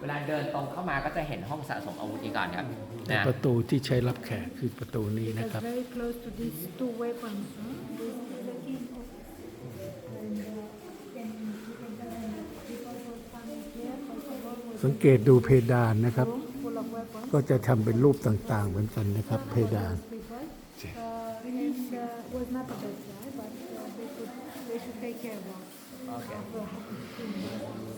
เวลาเดินตรงเข้ามาก็จะเห็นห้องสะสมอาวุธนี้ก่อนครับนะประตูที่ใช้รับแขกคือประตูนี้ It นะ is ครับ very close to these two weapons. huh? This is the king office. And, uh, and people will come here, first of all, with สังเกตดูเพดานนะครับ room full of weapons. ก็จะทำเป็นรูปต่างๆเหมือนกันนะครับ เพดาน People. Uh, and uh, was not a bad guy,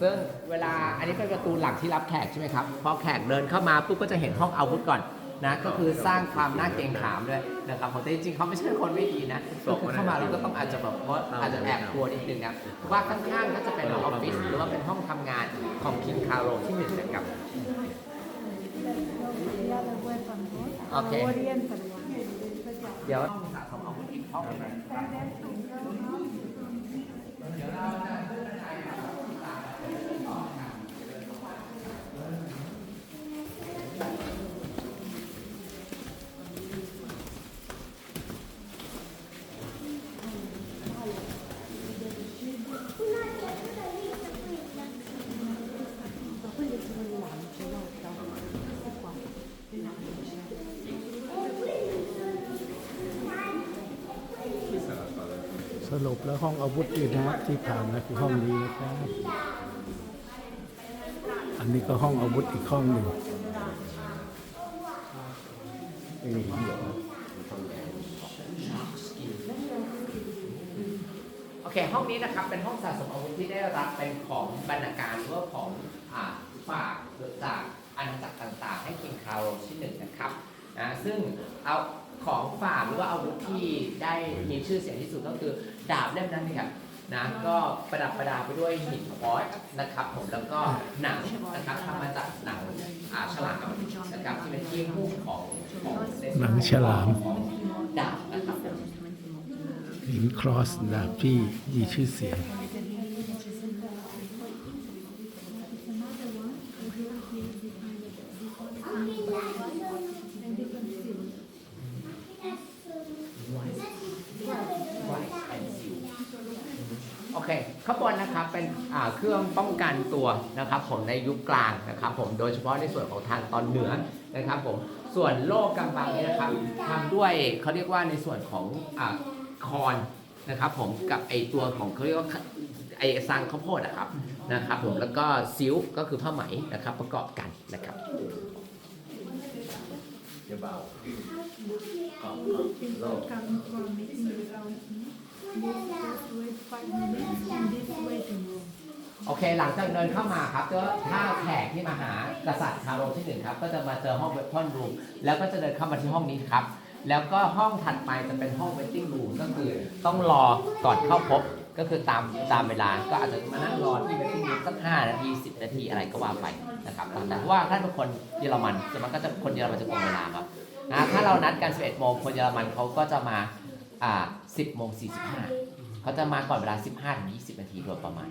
ซึ่งเวลาอันนี้เป็นประตูหลักที่รับแขกใช่ไหมครับ พอแขกเดินเข้ามาปุ๊บก็จะเห็นห้องอาวุธก่อนนะก็คือสร้างความน่าเกรงขามด้วยนะครับผมแต่จริงๆเขาไม่ใช่คนไม่ดีนะคือเข้ามาเราก็ต้องอาจจะแบบว่าอาจจะแอบกลัวนิดนึงครับว่าข้างๆก็จะเป็นออฟฟิศหรือว่าเป็นห้องทำงานของคิงคาโรที่หนึ่งนะครับ The other weapon was Okay. uh, oriental one. เดี๋ยวห้องสะสมอาวุธอีกห้องหนึ่ง เดี๋ยวเรา ปแล้วห้องอาวุธนี่นะที่ผ่านมาคือห้องนี้นะครับ อันนี้ก็ห้องอาวุธอีกห้องหนึ่งโอเค ห้องนี้นะครับเป็นห้องสะสมอาวุธที่ได้รับเป็นของบรรณาการหรือว่าของอ่าฝากจากอาณาจักรต่างๆ ให้คิงคาโรที่หนึ่งนะครับนะซึ่งเอา ของฝากหรือว่าอาวุธที่ได้มีชื่อเสียงที่สุดก็คือดาบเล่มนั้นนี่ครับนะก็ประดับประดาไปด้วยหินควอตซ์นะครับ ผมแล้วก็หนังนะครับทำมาจากหนังอ่าฉลามนะครับที่เป็นที่หุ้มของของหนังฉลาม ของดาบนะครับผมหินครอสดาบที่มีชื่อเสียง เคข้างบนนะครับเป็นอ่าเครื่องป้องกันตัวนะครับผมในยุคกลางนะครับผมโดยเฉพาะในส่วนของทางตอนเหนือนะครับผมส่วนโลกกำบังนี้นะครับทำด้วยเขาเรียกว่าในส่วนของอ่าคอนนะครับผมกับไอตัวของเขาเรียกว่าไอซังข้าวโพดนะครับนะครับผมแล้วก็ซิลค์ก็คือผ้าไหมนะครับประกอบกันนะครับ People coming from meeting without me. This just โอเค หลังจากเดินเข้ามาครับก็ถ้าแขกที่มาหากษัตริย์คาโรที่หนึ่งครับ ก็จะมาเจอห้องเวททอนรูมแล้วก็จะเดินเข้ามาที่ห้องนี้ครับ แล้วก็ห้องถัดไปจะเป็นห้องเวทติ้งรูมก็คือต้องรอก่อนเข้าพบก็คือตามตามเวลาก็อาจจะมานั่งรอที่เวทติ้งรูมสัก5นาที10นาทีอะไรก็ว่าไปนะครับแตามนั้นเพราะว่าถ้าเป็นคนเยอรมันส่วนมากก็จะคนเยอรมันจะตรงเวลาครับอ่าถ้าเรานัดกัน11โมงคนเยอรมันเขาก็จะมาอ่า10โมง45เขาจะมาก่อนเวลา 15-20นาทีโดยประมาณ